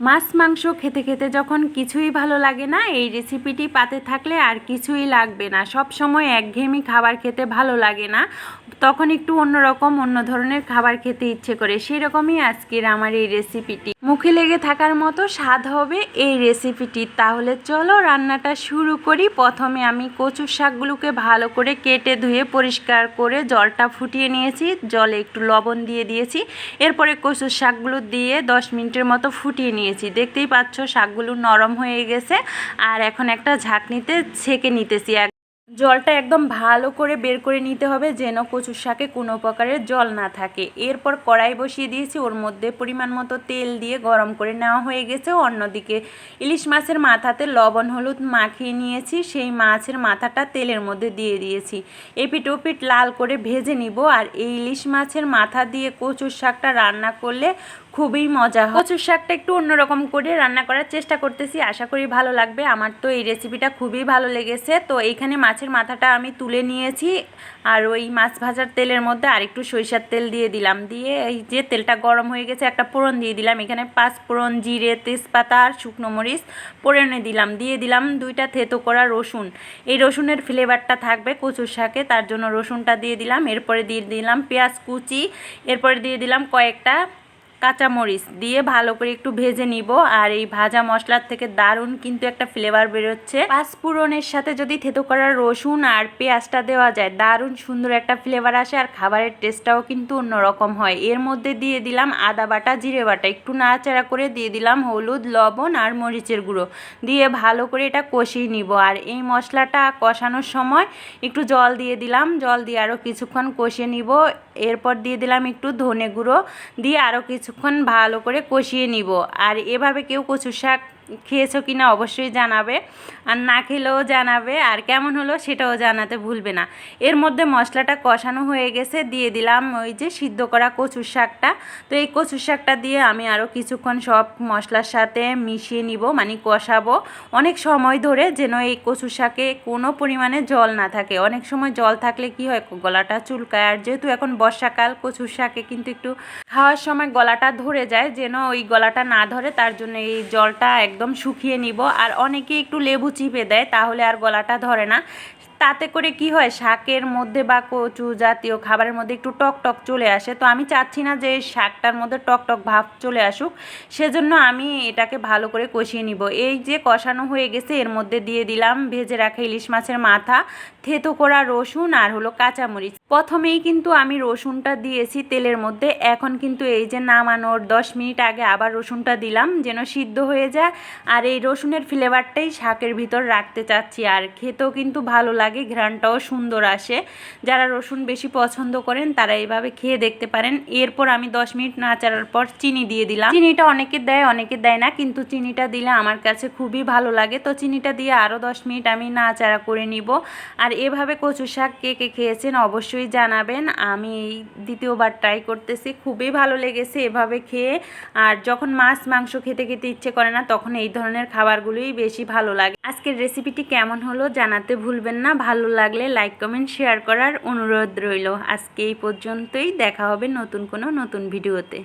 মাছ, মাংস খেতে খেতে যখন কিছুই ভালো লাগে না, এই রেসিপিটি পাতে থাকলে আর কিছুই লাগবে না। সব সময় একঘেয়েমি খাবার খেতে ভালো লাগে না। তখন একটু অন্যরকম অন্য ধরনের খাবার খেতে ইচ্ছে করে। সেরকমই আজকের আমার এই রেসিপিটি মুখে লেগে থাকার মতো স্বাদ হবে এই রেসিপিটি তাহলে চলো রান্নাটা শুরু করি। প্রথমে আমি কচুর শাকগুলোকে ভালো করে কেটে ধুয়ে পরিষ্কার করে জলটা ফুটিয়ে নিয়েছি। জলে একটু লবণ দিয়ে দিয়েছি। এরপরে কচুর শাকগুলো দিয়ে দশ মিনিটের মতো ফুটিয়ে নিয়েছি। দেখতেই পাচ্ছ, শাকগুলো নরম হয়ে গেছে আর এখন একটা ঝাঁকনিতে ছেঁকে নিতেছি। এক জলটা একদম ভালো করে বের করে নিতে হবে যেন কচুর শাকে কোনো প্রকারের জল না থাকে। এরপর কড়াই বসিয়ে দিয়েছি, ওর মধ্যে পরিমাণ মতো তেল দিয়ে গরম করে নেওয়া হয়ে গেছে। অন্যদিকে ইলিশ মাছের মাথাতে লবণ, হলুদ মাখিয়ে নিয়েছি, সেই মাছের মাথাটা তেলের মধ্যে দিয়ে দিয়েছি। এপিট ওপিট লাল করে ভেজে নিব আর এই ইলিশ মাছের মাথা দিয়ে কচুর শাকটা রান্না করলে খুবই মজা হয়। কচুর শাকটা একটু অন্যরকম করে রান্না করার চেষ্টা করতেছি। আশা করি ভালো লাগবে। আমার তো এই রেসিপিটা খুবই ভালো লেগেছে। তো এইখানে মাছের মাথাটা আমি তুলে নিয়েছি। আর ওই মাছ ভাজার তেলের মধ্যে আরেকটু সরিষার তেল দিয়ে দিলাম। দিয়ে এই যে তেলটা গরম হয়ে গেছে, একটা ফোড়ন দিয়ে দিলাম। এখানে পাঁচ ফোড়ন, জিরে, তেজপাতা আর শুকনো মরিচ পোড়নে দিলাম। দিয়ে দিলাম দুইটা থেতো করা রসুন। এই রসুনের ফ্লেভারটা থাকবে কচুর শাকে, তার জন্য রসুনটা দিয়ে দিলাম। এরপরে দিয়ে দিলাম পেঁয়াজ কুচি। এরপরে দিয়ে দিলাম কয়েকটা কাঁচামরিচ দিয়ে ভালো করে একটু ভেজে নিব। আর এই ভাজা মশলার থেকে দারুণ কিন্তু একটা ফ্লেভার বেরোচ্ছে। পাঁচফোড়নের সাথে যদি থেতো করা রসুন আর পেঁয়াজটা দেওয়া যায়, দারুণ সুন্দর একটা ফ্লেভার আসে। আর খাবারের টেস্টটাও কিন্তু অন্যরকম হয়। এর মধ্যে দিয়ে দিলাম আদা বাটা, জিরে বাটা। একটু নাড়াচাড়া করে দিয়ে দিলাম হলুদ, লবণ আর মরিচের গুঁড়ো। দিয়ে ভালো করে এটা কষিয়ে নিব। আর এই মশলাটা কষানোর সময় একটু জল দিয়ে দিলাম। জল দিয়ে আরও কিছুক্ষণ কষিয়ে নিব। এরপর দিয়ে দিলাম একটু ধনে গুঁড়ো। দিয়ে আরও কিছুক্ষণ ভালো করে কষিয়ে নিব। আর এভাবে কেউ কচু শাক খেয়েছো কি না অবশ্যই জানাবে, আর না খেলেও জানাবে, আর কেমন হলো সেটাও জানাতে ভুলবে না। এর মধ্যে মশলাটা কষানো হয়ে গেছে, দিয়ে দিলাম ওই যে সিদ্ধ করা কচুর শাকটা। তো এই কচুর শাকটা দিয়ে আমি আরও কিছুক্ষণ সব মশলার সাথে মিশিয়ে নিব মানে কষাবো। অনেক সময় ধরে যেন এই কচুর শাকে কোনো পরিমাণে জল না থাকে। অনেক সময় জল থাকলে কি হয়, গলাটা চুলকায়। আর যেহেতু এখন বর্ষাকাল, কচুর শাকে কিন্তু একটু খাওয়ার সময় গলাটা ধরে যায়, যেন ওই গলাটা না ধরে, তার জন্য এই জলটা একদম শুকিয়ে নিব। আর অনেকে একটু লেবু চিপে দেয়, তাহলে আর গলাটা ধরে না। তাতে করে কি হয়, শাকের মধ্যে বা কচু জাতীয় খাবারের মধ্যে একটু টক টক চলে আসে। তো আমি চাচ্ছি না যে শাকটার মধ্যে টক টক ভাব চলে আসুক। সেজন্য আমি এটাকে ভালো করে কষিয়ে নিব। এই যে কষানো হয়ে গেছে, এর মধ্যে দিয়ে দিলাম ভেজে রাখা ইলিশ মাছের মাথা, থেতো করা রসুন আর হলো কাঁচামরিচ। প্রথমেই কিন্তু আমি রসুনটা দিয়েছি তেলের মধ্যে। এখন কিন্তু এই যে নামানোর দশ মিনিট আগে আবার রসুনটা দিলাম, যেন সিদ্ধ হয়ে যায়। আর এই রসুনের ফ্লেভারটাই শাকের ভিতর রাখতে চাচ্ছি আর খেতেও কিন্তু ভালো লাগে, ঘ্রাণটাও সুন্দর আসে। যারা রসুন বেশি পছন্দ করেন, তারা এইভাবে খেয়ে দেখতে পারেন। এরপর আমি দশ মিনিট নাচাড়ার পর চিনি দিয়ে দিলাম। চিনিটা অনেকে দেয় অনেকে দেয় না, কিন্তু চিনিটা দিলে আমার কাছে খুবই ভালো লাগে। তো চিনিটা দিয়ে আরও দশ মিনিট আমি নাচাড়া করে নিব। আর এভাবে কচু শাক কে কে খেয়েছেন অবশ্যই জানাবেন। আমি এই দ্বিতীয়বার ট্রাই করতেছি, খুবই ভালো লেগেছে এভাবে খেয়ে। আর যখন মাছ, মাংস খেতে খেতে ইচ্ছে করে না তখন এই ধরনের খাবারগুলোই বেশি ভালো লাগে। আজকের রেসিপিটি কেমন হলো জানাতে ভুলবেন না। ভালো লাগলে লাইক, কমেন্ট, শেয়ার করার অনুরোধ রইল। আজকে এই পর্যন্তই। দেখা হবে নতুন কোনো নতুন ভিডিওতে।